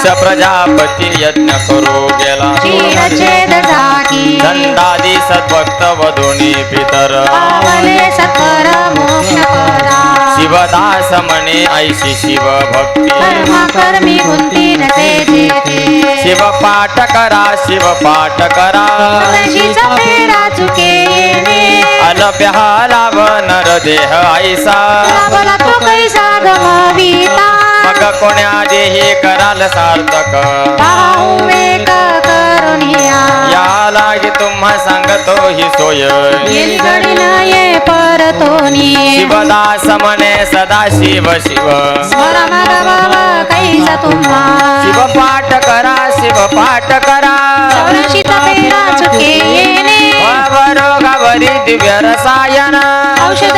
दक्ष प्रजापती यज्ञ करू गेला. दंडादी सद्भक्त वधुनी पितर. पावले सत्वर मोक्ष परा शिवदास म्हणे ऐशी शिव भक्ती. कर्म कर्मी बुद्धी नसे जेथे शिव पाठ करा शिव पाठ करा. फेरा चुके नर देह ऐसा. तो कैसा गमविता। मग कोण्या देही कराल सार्थक. या लागी तुम्हा सांगतो ही सोय. ये परतोनी शिवदास म्हणे सदा शिव शिव. बाबा कैसा तुम्हा? शिव पाठ करा शिव पाठ करा. चुके येणे. दिव्य रसायन. औषध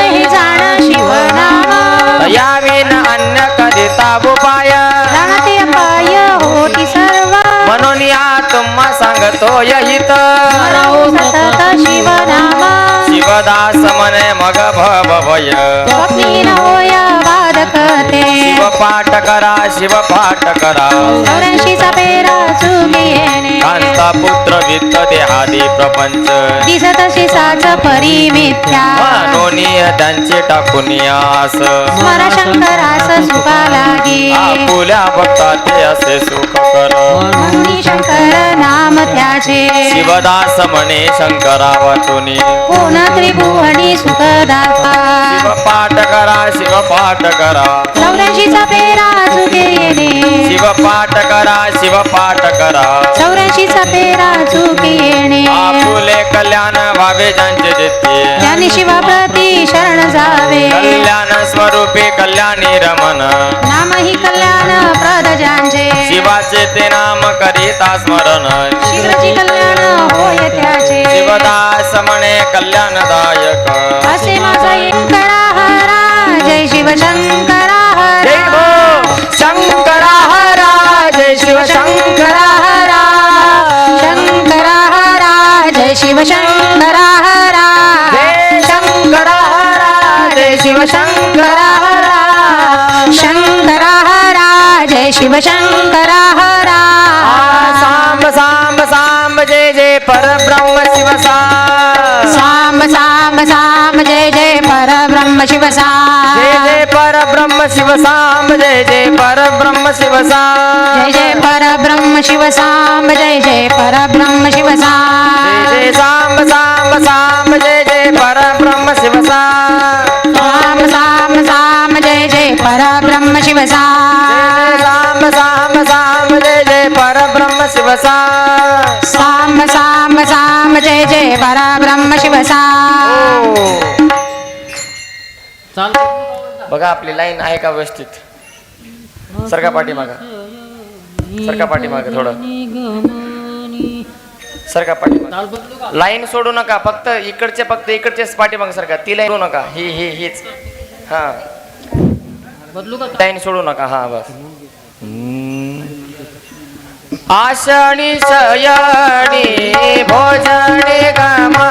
शिवदास म्हणे मग भव पाठ करा शिव पाठ करा. चौऱ्याशीचा फेरा चुके येणे कांता पुत्र वित्त देहादी प्रपंच. दिसत शिसाच परिमिथ्या. म्हणून त्यांचे टाकून आस स्मरा शंकरास सुखा लागी आपुल्या भक्ता ते असे सुख कर. म्हणून शंकर नाम त्याचे. शिवदास म्हणे शंकरा वाचुनी. कोण त्रिभुवनी सुखदाता शिव पाठ करा शिव पाठ करा. चौऱ्याशीचा पेरा चुके येणे शिव पाठ करा शिव पाठ करा. चौऱ्याशीचा पेरा चुके येणे आपुले कल्याण व्हावे ज्यांचे ज्ञानी शिवाप्रती शरण जावे. कल्याण स्वरूपी कल्याणी रमन नाम ही कल्याण प्रद ज्यांचे. शिवाचे ते नाम करीता स्मरण. शीघ्रची कल्याण होय त्याचे. शिवदास म्हणे कल्याणदायक. असे माझा हरा जय शिव शंकरा हरा जय शिव शंकरा हरा शंकरा हरा जय शिव शंकरा हरा जय शंकरा हरा जय शिव शंकरा हरा शंकरा हरा जय शिव शंकरा हरा सांब सांब सांब जय जय परब्रह्म शिव साम साम साम जय जय परब्रह्म शिव जय जय परब्रह्म शिव सांब जय जय परब्रह्म शिव जय जय परब्रह्म शिव साम जय जय परब्रह्म शिव जय साम जय सांब सांब सांब जय जय परब्रह्म शिव साम साम साम जय जय परब्रह्म शिव साम सांब। सांब जय जय परब्रह्म शिव साम साम साम जय जय परब्रह्म शिव साम बघा आपली लाईन आहे का व्यवस्थित? सरका पाठीमागं. सरका पाठीमागं थोडं. सरका पाठीमाग. लाईन सोडू नका फक्त इकडचे फक्त इकडचेच पाठीमागं सरका. ती लाईन सोडू नका. ही ही हीच. हा. लाईन सोडू नका. हा बस. आषाढी शयणी भोजने गमा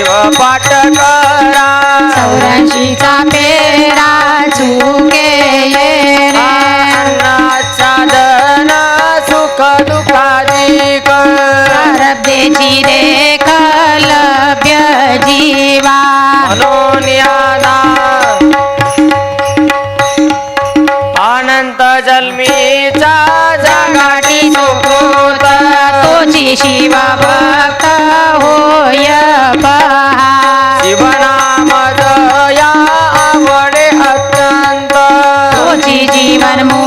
देव पाठ करा. चौऱ्याशीचा पेरा चुके ये सुख दुखादी करब्देची रे कलभ्य जीवा. म्हणून अनंत जन्मीचा जगाटी सुकृत. तोची शिवा भक्त होय पा animal.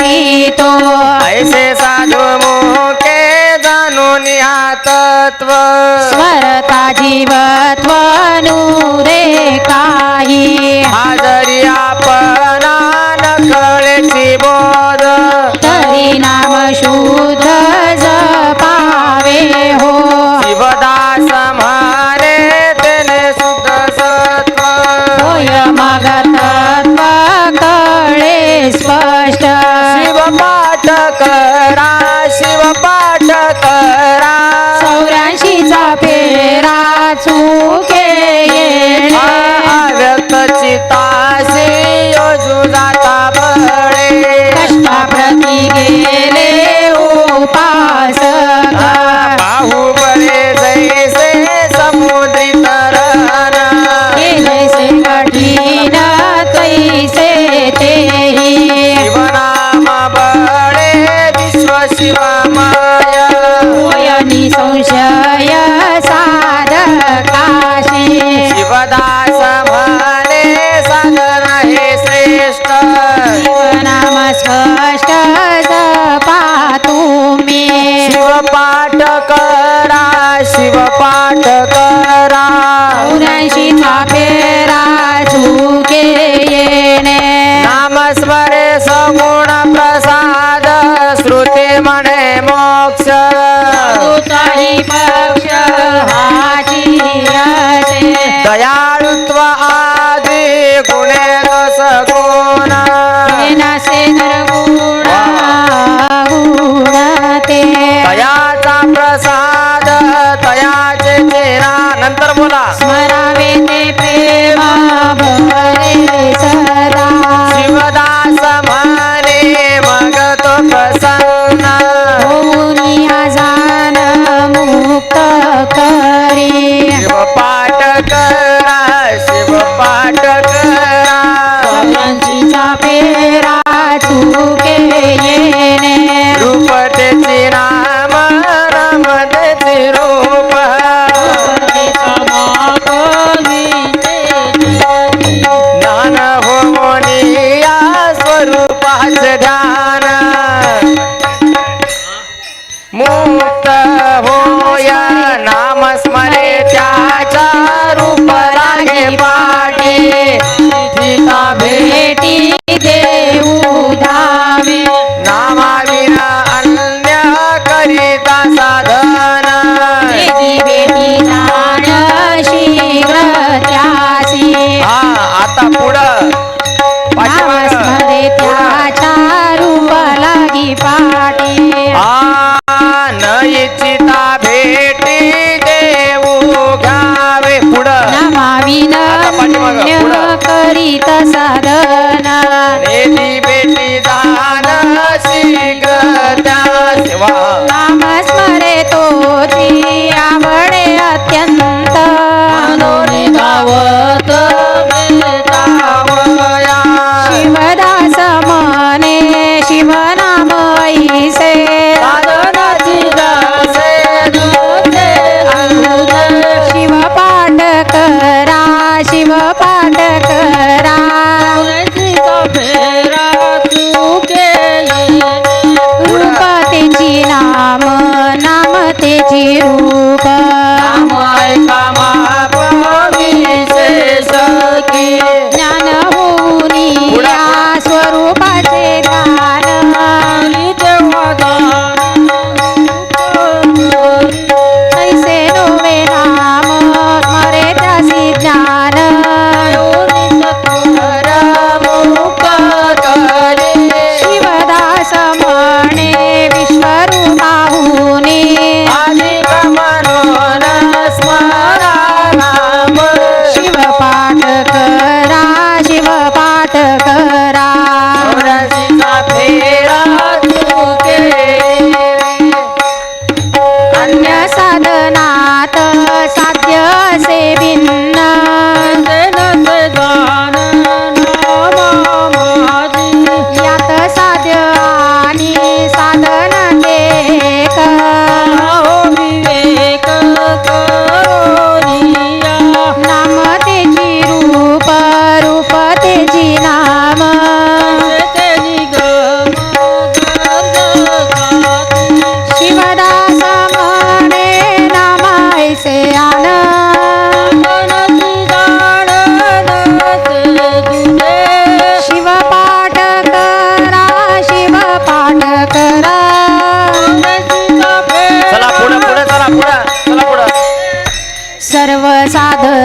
तो ऐसे साधू मुखे जाणून या तत्व। स्वरता जीवत्वनुरे काही। हाजरी आपण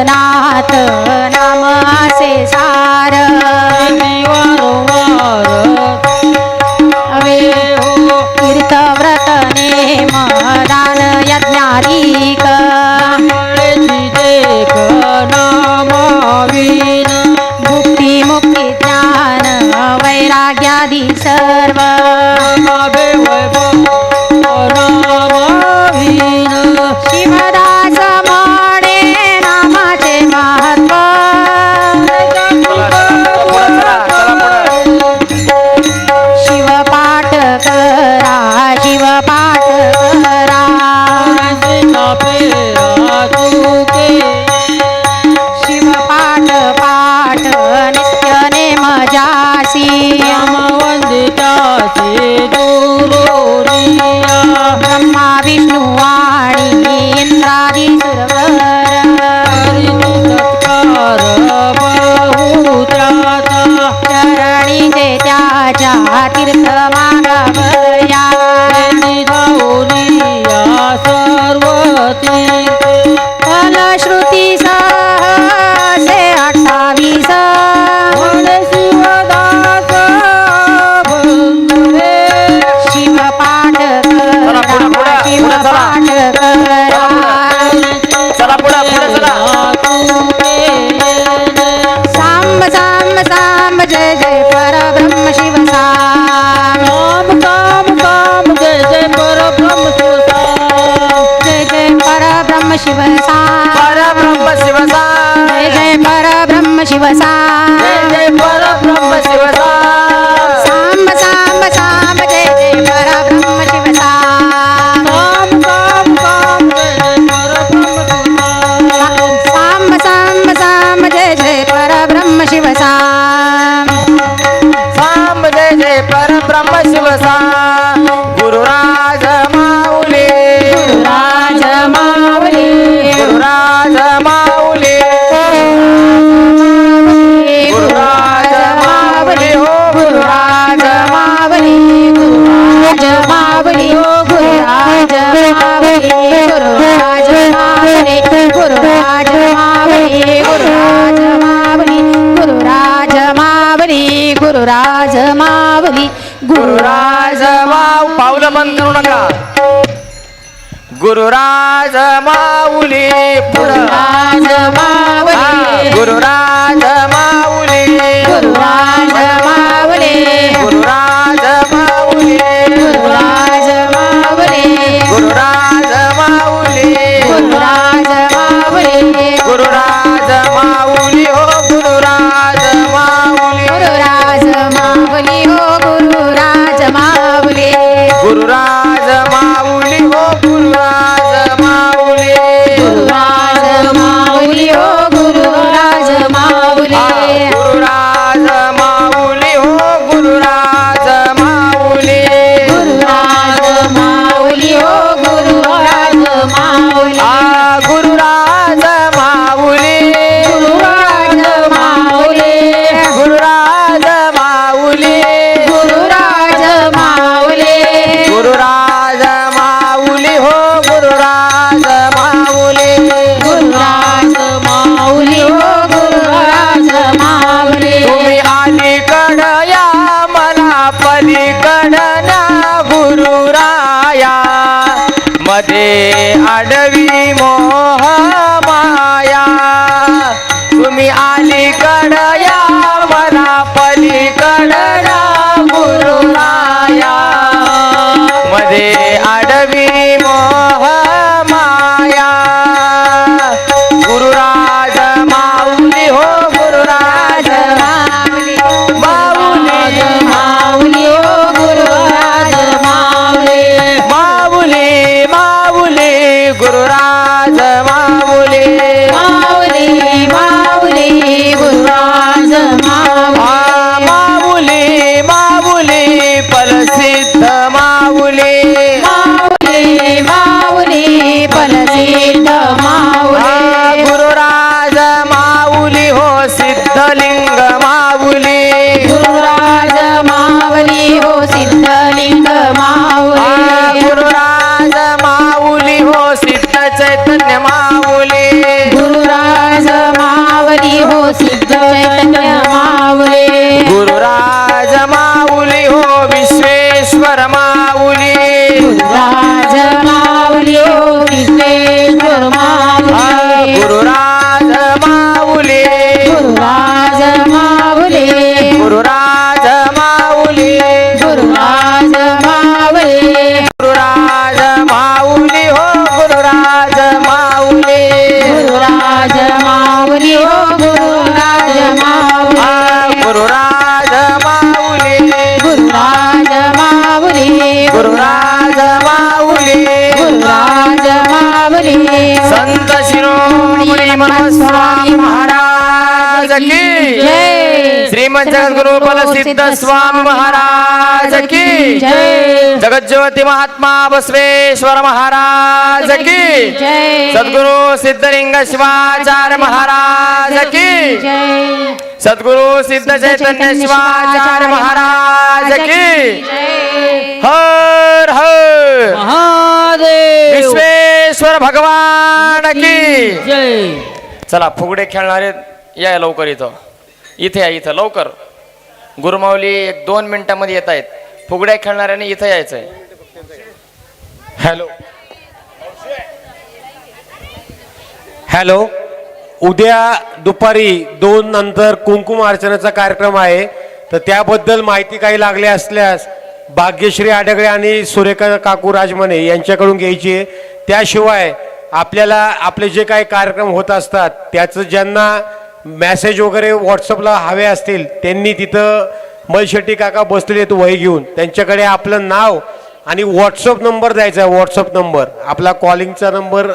नाथ नाम असे सार। हो तीर्थव्रत नेम दान यज्ञाधिक। शिवसा गुरुराज मावली गुरुराज माऊ पावलं बंद करू नका. गुरुराज माऊली गुरुराज मावली गुरुराज माऊली गुरुराज बलसिद्ध स्वामी महाराज की जय। जगज्योती महात्मा बसवेश्वर महाराज की जय। सद्गुरु सिद्धलिंग शिवाचार्य महाराज की जय सद्गुरु सिद्ध चैतन्य शिवाचार्य महाराज की हर हर। महादेव। विश्वेश्वर भगवान की जय। चला फुगडे खेळणारे या लवकर इथं. इथे या इथं लवकर. गुरुमाऊली एक दोन मिनिटामध्ये येत आहेत. फुगड्या खेळणाऱ्याने इथं यायचंय. हॅलो. हॅलो. उद्या दुपारी दोन नंतर कुंकुम अर्चनाचा कार्यक्रम आहे. तर त्याबद्दल माहिती काही लागली असल्यास भाग्यश्री आडगळे आणि सुरेखा काकू राजमने यांच्याकडून घ्यायची आहे. त्याशिवाय आपल्याला आपले जे काही कार्यक्रम होत असतात त्याचं ज्यांना मॅसेज वगैरे व्हॉट्सअपला हवे असतील त्यांनी तिथं मलशेट्टी काका बसलेले आहेत वही घेऊन. त्यांच्याकडे आपलं नाव आणि व्हॉट्सअप नंबर द्यायचा आहे व्हॉट्सअप नंबर. आपला कॉलिंगचा नंबर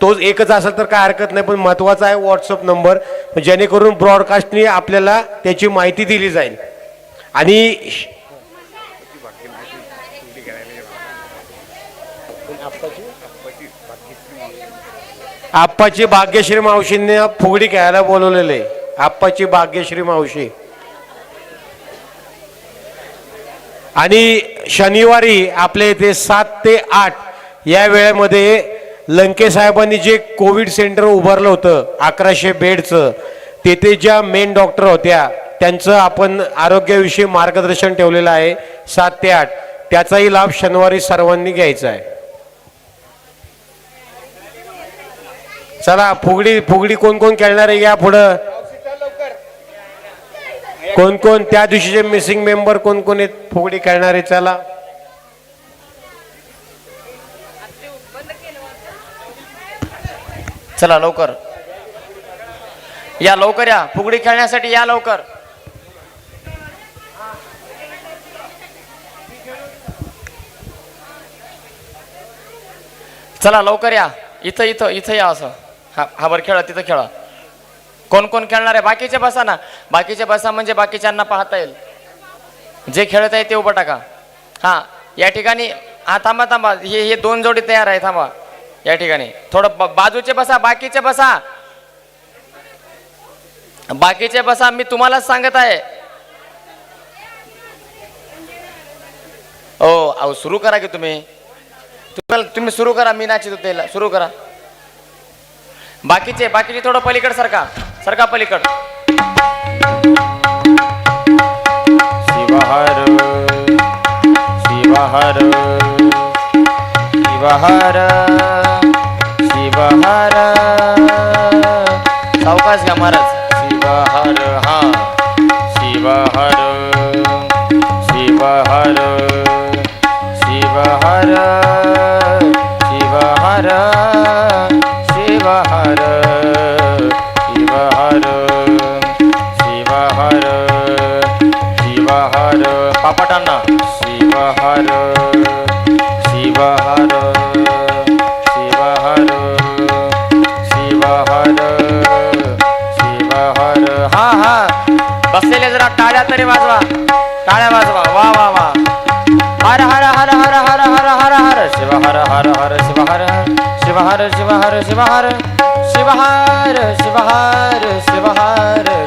तोच एकच असेल तर काय हरकत नाही पण महत्त्वाचा आहे व्हॉट्सअप नंबर. जेणेकरून ब्रॉडकास्टनी आपल्याला त्याची माहिती दिली जाईल. आणि आप्पाची भाग्यश्री मावशींनी फुगडी खेळायला बोलवलेलं. आहे आप्पाची भाग्यश्री मावशी. आणि शनिवारी आपल्या इथे सात ते आठ या वेळेमध्ये लंकेसाहेबांनी जे कोविड सेंटर उभारलं होतं अकराशे बेडचं तेथे ज्या मेन डॉक्टर होत्या त्यांचं आपण आरोग्याविषयी मार्गदर्शन ठेवलेलं आहे सात ते आठ. त्याचाही लाभ शनिवारी सर्वांनी घ्यायचा आहे. चला फुगडी फुगडी कोण कोण खेळणार आहे या पुढं? कोण कोण त्या दिवशीचे मिसिंग मेंबर कोण कोण आहेत? फुगडी खेळणारे चला. चला लवकर. या लवकर या. फुगडी खेळण्यासाठी या लवकर. चला लवकर या. इथं इथं इथं या असं. हा हा बरं खेळा तिथं खेळा. कोण कोण खेळणार आहे? बाकीचे बसा ना बाकीचे बसा म्हणजे बाकीच्यांना पाहता येईल. जे खेळत आहे ते उभं टाका. हा या ठिकाणी हा थांबा थांबा. हे हे दोन जोडी तयार आहे थांबा. या ठिकाणी. थोडं ब- बाजूचे बसा बाकीचे बसा. बाकीचे बसा मी तुम्हालाच सांगत आहे. ओ अहो सुरू करा की तुम्ही. तुम्हाला तुम्ही सुरू करा मी नाचित होते सुरू करा. बाकीचे बाकीचे थोडं पलीकड सरका. सरका पलीकड. शिवहर शिवहर शिवहर शिवहर. सावकाश घ्या महाराज. शिवहर हा शिवहर शिवहर. शिवहर टाळ्या तरी वाजवा. टाळ्या वाजवा. वा वा वा. हर हर हर हर हर हर हर हर. शिव हर हर हर शिव हर शिव हर. शिव हर शिव हर शिव हर. शिव हर शिव हर शिव हर.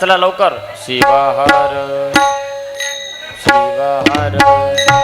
चला लवकर. शिवाहार शिवाहार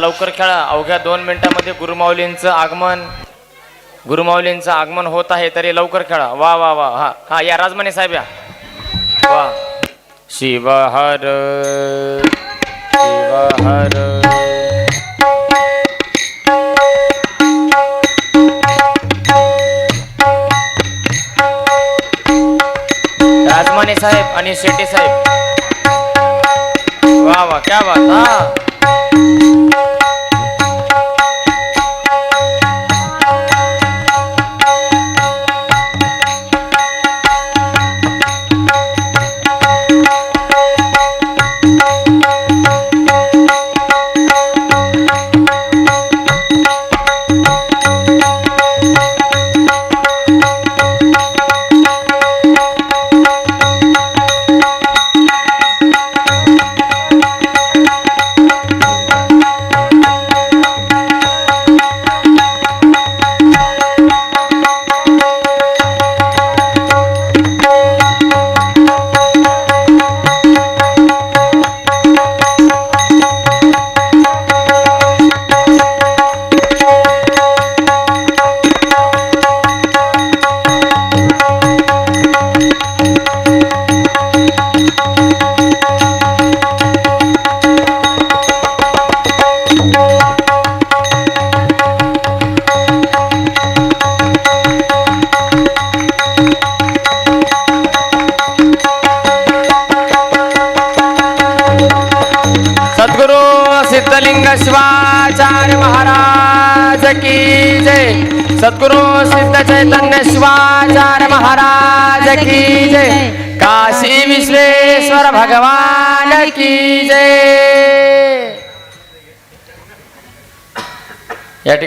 लवकर खेळा. अवघ्या दोन मिनिटामध्ये गुरुमाऊलींचं आगमन गुरुमाऊलींचं आगमन होत आहे तरी लवकर खेळा. वा वा वा. हा हा या राजमाने साहेब या. वा. शिव हर शिव हर राजमाने साहेब आणि शेट्टी साहेब. वा वा क्या बात. हा.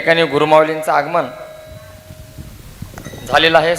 ठिकाणी गुरुमाऊलींचं आगमन झालेलं आहे.